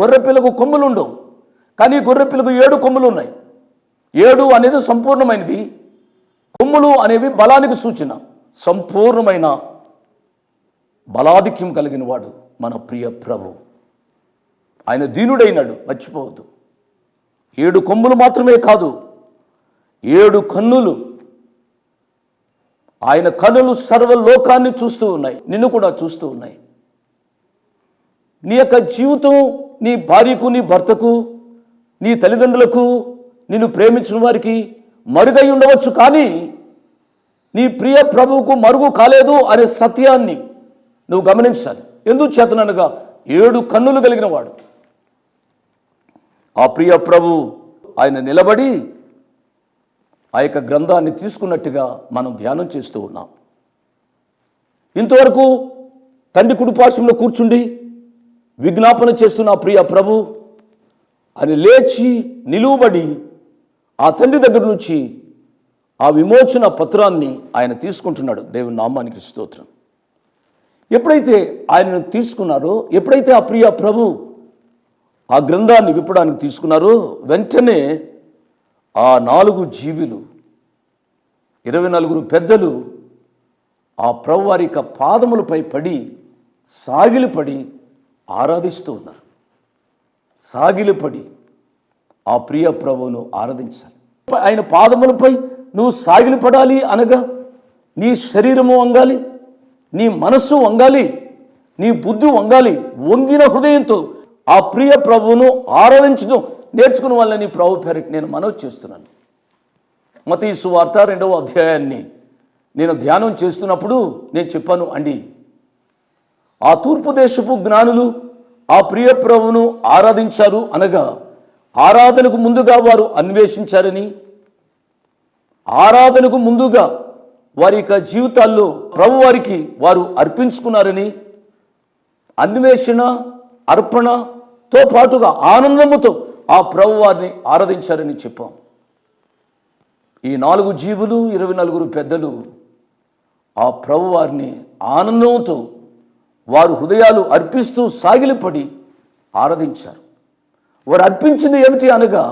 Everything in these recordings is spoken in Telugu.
గొర్రెపిల్లకు కొమ్ములు ఉండవు కానీ గొర్రెపిల్లకు ఏడు కొమ్ములు ఉన్నాయి ఏడు అనేది సంపూర్ణమైనది. కొమ్ములు అనేవి బలానికి సూచన. సంపూర్ణమైన బలాధిక్యం కలిగిన వాడు మన ప్రియ ప్రభు. ఆయన దీనుడైనాడు మర్చిపోవద్దు. ఏడు కొమ్ములు మాత్రమే కాదు ఏడు కన్నులు. ఆయన కన్నులు సర్వలోకాన్ని చూస్తూ ఉన్నాయి నిన్ను కూడా చూస్తూ ఉన్నాయి. నీ యొక్క జీవితం నీ భార్యకు నీ భర్తకు నీ తల్లిదండ్రులకు నిన్ను ప్రేమించిన వారికి మరుగై ఉండవచ్చు. కానీ నీ ప్రియ ప్రభువుకు మరుగు కాలేదు అనే సత్యాన్ని నువ్వు గమనించాలి. ఎందుకు చేతననగా ఏడు కన్నులు కలిగిన వాడు. ఆ ప్రియ ప్రభు ఆయన నిలబడి ఆ యొక్క గ్రంథాన్ని తీసుకున్నట్టుగా మనం ధ్యానం చేస్తూ ఉన్నాం. ఇంతవరకు తండ్రి కుడిపాశంలో కూర్చుండి విజ్ఞాపన చేస్తున్న ప్రియ ప్రభు. అని లేచి నిలువబడి ఆ తండ్రి దగ్గర నుంచి ఆ విమోచన పత్రాన్ని ఆయన తీసుకుంటున్నాడు. దేవుని నామానికి స్తోత్రం. ఎప్పుడైతే ఆయనను తీసుకున్నారో ఎప్పుడైతే ఆ ప్రియ ప్రభు ఆ గ్రంథాన్ని విప్పడానికి తీసుకున్నారో వెంటనే ఆ నాలుగు జీవులు ఇరవై నలుగురు పెద్దలు ఆ ప్రభు వారి యొక్క పాదములపై పడి సాగిలిపడి ఆరాధిస్తూ ఉన్నారు. సాగిలిపడి ఆ ప్రియ ప్రభువును ఆరాధించాలి. ఆయన పాదములపై నువ్వు సాగిలిపడాలి అనగా నీ శరీరము వంగాలి నీ మనస్సు వంగాలి నీ బుద్ధి వంగాలి వంగిన హృదయంతో ఆ ప్రియ ప్రభువును ఆరాధించడం నేర్చుకున్న వాళ్ళని ప్రభు పేరిట నేను మనవి చేస్తున్నాను. మత ఈ సువార్త రెండవ అధ్యాయాన్ని నేను ధ్యానం చేస్తున్నప్పుడు నేను చెప్పాను అండి ఆ తూర్పు దేశపు జ్ఞానులు ఆ ప్రియ ప్రభువును ఆరాధించారు అనగా ఆరాధనకు ముందుగా వారు అన్వేషించారని ఆరాధనకు ముందుగా వారి యొక్క జీవితాల్లో ప్రభు వారికి వారు అర్పించుకున్నారని అన్వేషణ అర్పణతో పాటుగా ఆనందముతో ఆ ప్రభు వారిని ఆరాధించారని చెప్పాం. ఈ నాలుగు జీవులు ఇరవై నలుగురు పెద్దలు ఆ ప్రభు వారిని ఆనందంతో వారు హృదయాలు అర్పిస్తూ సాగిలిపడి ఆరాధించారు. వారు అర్పించింది ఏమిటి అనగా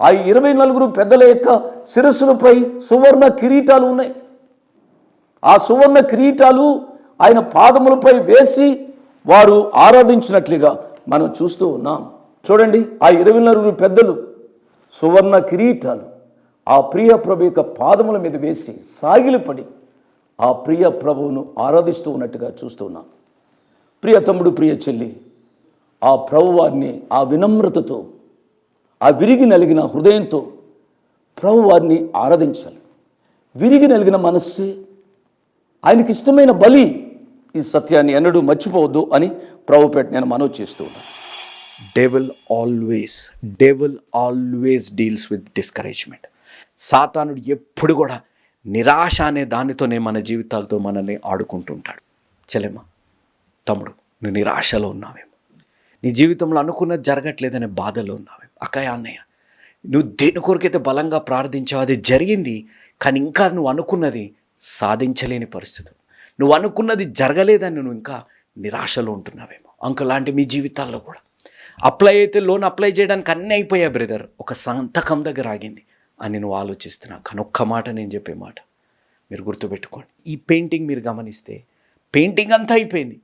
ఆ ఇరవై నలుగురు పెద్దల యొక్క శిరస్సులపై సువర్ణ కిరీటాలు ఉన్నాయి. ఆ సువర్ణ కిరీటాలు ఆయన పాదములపై వేసి వారు ఆరాధించినట్లుగా మనం చూస్తూ ఉన్నాం. చూడండి ఆ ఇరవై నలుగురు పెద్దలు సువర్ణ కిరీటాలు ఆ ప్రియ ప్రభు యొక్క పాదముల మీద వేసి సాగిలిపడి ఆ ప్రియ ప్రభువును ఆరాధిస్తూ ఉన్నట్టుగా చూస్తున్నాను ప్రియ తమ్ముడు ప్రియ చెల్లి ఆ ప్రభు వారిని ఆ వినమ్రతతో ఆ విరిగి నలిగిన హృదయంతో ప్రభు వారిని ఆరాధించాలి. విరిగి నలిగిన మనస్సే ఆయనకి ఇష్టమైన బలి ఈ సత్యాన్ని ఎన్నడూ మర్చిపోవద్దు అని ప్రభుపేట నేను మనవి చేస్తూ ఉన్నాను. Devil always devil always deals with discouragement సాతానుడు ఎప్పుడు కూడా నిరాశ అనే దానితోనే మన జీవితాలతో మనల్ని ఆడుకుంటుంటాడు. చెల్లెమ్మ తమ్ముడు నువ్వు నిరాశలో ఉన్నావేమో. నీ జీవితంలో అనుకున్నది జరగట్లేదనే బాధలో ఉన్నావేమో. అక్కయ్య అన్నయ్య నువ్వు దేని కొరకైతే బలంగా ప్రార్థించావు అది జరిగింది కానీ ఇంకా నువ్వు అనుకున్నది సాధించలేని పరిస్థితి. నువ్వు అనుకున్నది జరగలేదని నువ్వు ఇంకా నిరాశలో ఉంటున్నావేమో. అంక లాంటి మీ జీవితాల్లో కూడా. అప్లై అయితే లోన్ అప్లై చేయడానికి అన్నీ అయిపోయా బ్రదర్. ఒక సంతకం దగ్గర ఆగింది. అని నువ్వు ఆలోచిస్తున్నా. కానీ ఒక్క మాట నేను చెప్పే మాట. మీరు గుర్తుపెట్టుకోండి. ఈ పెయింటింగ్ మీరు గమనిస్తే పెయింటింగ్ అంతా అయిపోయింది.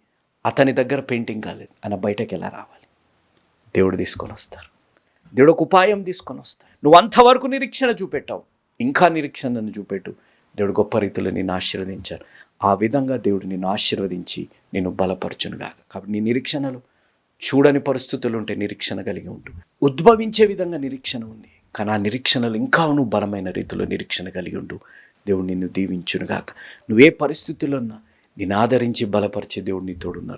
అతని దగ్గర పెయింటింగ్ కాలేదు. అని బయటకు ఎలా రావాలి? దేవుడు తీసుకొని వస్తారు. దేవుడు ఒక ఉపాయం తీసుకొని వస్తారు. నువ్వు అంతవరకు నిరీక్షణ చూపెట్టావు. ఇంకా నిరీక్షణను చూపెట్టు. దేవుడు గొప్ప రీతిలో నిన్ను ఆశీర్వదించారు ఆ విధంగా దేవుడు నిన్ను ఆశీర్వదించి నేను బలపరచునుగాక కాబట్టి నీ నిరీక్షణలు చూడని పరిస్థితులు ఉంటే నిరీక్షణ కలిగి ఉంటు ఉద్భవించే విధంగా నిరీక్షణ ఉంది. కానీ ఆ నిరీక్షణలు ఇంకా నువ్వు బలమైన రీతిలో నిరీక్షణ కలిగి ఉండు. దేవుడు నిన్ను దీవించునుగాక. నువ్వే పరిస్థితుల్లో ఉన్నా నేను ఆదరించి బలపరిచే దేవుడు తోడున్నారు.